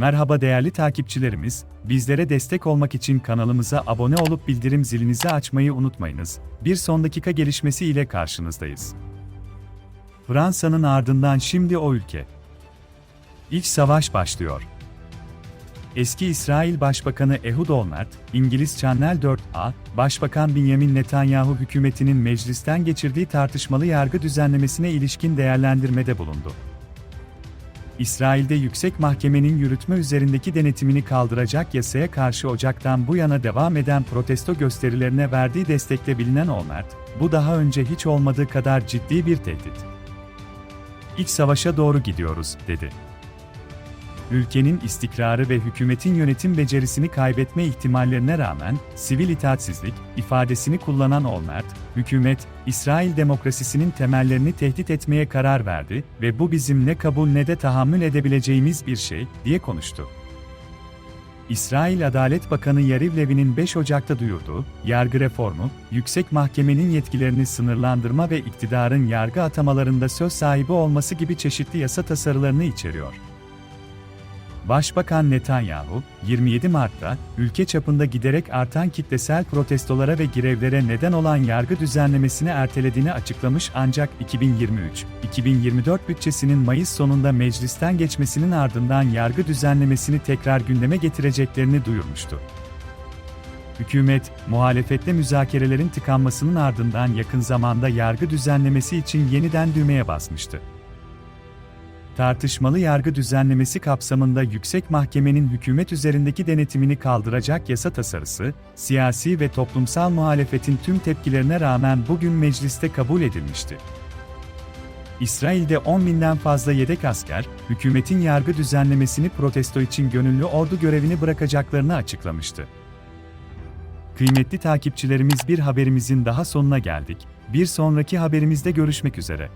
Merhaba değerli takipçilerimiz, bizlere destek olmak için kanalımıza abone olup bildirim zilinizi açmayı unutmayınız. Bir son dakika gelişmesi ile karşınızdayız. Fransa'nın ardından şimdi o ülke. İç savaş başlıyor. Eski İsrail Başbakanı Ehud Olmert, İngiliz Channel 4A, Başbakan Benjamin Netanyahu hükümetinin meclisten geçirdiği tartışmalı yargı düzenlemesine ilişkin değerlendirmede bulundu. İsrail'de yüksek mahkemenin yürütme üzerindeki denetimini kaldıracak yasaya karşı Ocak'tan bu yana devam eden protesto gösterilerine verdiği destekle bilinen Olmert, bu daha önce hiç olmadığı kadar ciddi bir tehdit. İç savaşa doğru gidiyoruz, dedi ülkenin istikrarı ve hükümetin yönetim becerisini kaybetme ihtimallerine rağmen, sivil itaatsizlik ifadesini kullanan Olmert, hükümet, İsrail demokrasisinin temellerini tehdit etmeye karar verdi ve bu bizim ne kabul ne de tahammül edebileceğimiz bir şey, diye konuştu. İsrail Adalet Bakanı Yariv Levin'in 5 Ocak'ta duyurduğu, yargı reformu, yüksek mahkemenin yetkilerini sınırlandırma ve iktidarın yargı atamalarında söz sahibi olması gibi çeşitli yasa tasarılarını içeriyor. Başbakan Netanyahu, 27 Mart'ta, ülke çapında giderek artan kitlesel protestolara ve grevlere neden olan yargı düzenlemesini ertelediğini açıklamış ancak 2023-2024 bütçesinin Mayıs sonunda meclisten geçmesinin ardından yargı düzenlemesini tekrar gündeme getireceklerini duyurmuştu. Hükümet, muhalefetle müzakerelerin tıkanmasının ardından yakın zamanda yargı düzenlemesi için yeniden düğmeye basmıştı. Tartışmalı yargı düzenlemesi kapsamında Yüksek Mahkemenin hükümet üzerindeki denetimini kaldıracak yasa tasarısı, siyasi ve toplumsal muhalefetin tüm tepkilerine rağmen bugün mecliste kabul edilmişti. İsrail'de 10 binden fazla yedek asker, hükümetin yargı düzenlemesini protesto için gönüllü ordu görevini bırakacaklarını açıklamıştı. Kıymetli takipçilerimiz bir haberimizin daha sonuna geldik. Bir sonraki haberimizde görüşmek üzere.